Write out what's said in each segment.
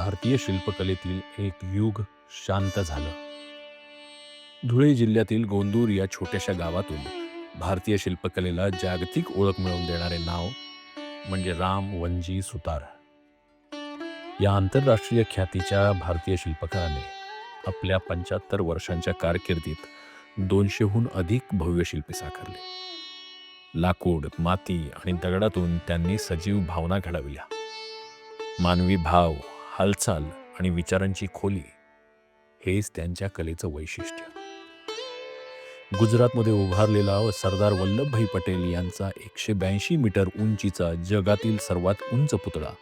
भारतीय शिल्पकलेतील एक युग शांत झालं. धुळे जिल्ह्यातील गोंदूर या छोट्याशा गावातून भारतीय शिल्पकलेला जागतिक ओळख मिळवून देणारे नाव म्हणजे राम वंजी सुतार. या आंतरराष्ट्रीय ख्यातीच्या भारतीय शिल्पकाराने आपल्या पंच्याहत्तर वर्षांच्या कारकिर्दीत दोनशेहून अधिक भव्य शिल्पे साकारले. लाकूड माती आणि दगडातून त्यांनी सजीव भावना घडविल्या. मानवी भाव हालचाल आणि विचारांची खोली हेच त्यांच्या कलेचं वैशिष्ट्य. गुजरातमध्ये उभारलेला सरदार वल्लभभाई पटेल यांचा एकशे ब्याऐंशी मीटर उंचीचा जगातील सर्वात उंच पुतळा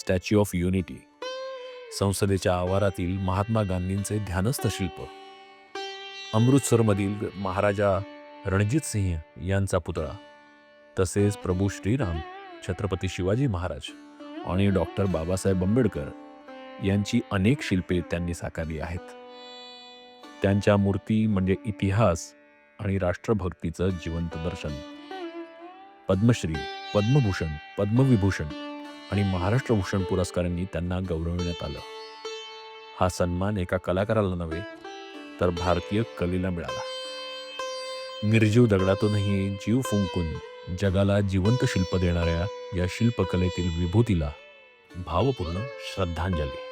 स्टॅच्यू ऑफ युनिटी संसदेच्या आवारातील महात्मा गांधींचे ध्यानस्थ शिल्प. अमृतसरमधील महाराजा रणजित सिंह यांचा पुतळा तसेच प्रभू श्रीराम छत्रपती शिवाजी महाराज आणि डॉक्टर बाबासाहेब आंबेडकर यांची अनेक शिल्पे त्यांनी साकारली आहेत. त्यांच्या मूर्ती म्हणजे इतिहास आणि राष्ट्रभक्तीचं जिवंत दर्शन. पद्मश्री पद्मभूषण पद्मविभूषण आणि महाराष्ट्रभूषण पुरस्कारांनी त्यांना गौरवण्यात आलं. हा सन्मान एका कलाकाराला नव्हे तर भारतीय कलेला मिळाला. निर्जीव दगडातूनही जीव फुंकून जगाला जिवंत शिल्प देणाऱ्या या शिल्पकलेतील विभूतीला भावपूर्ण श्रद्धांजली.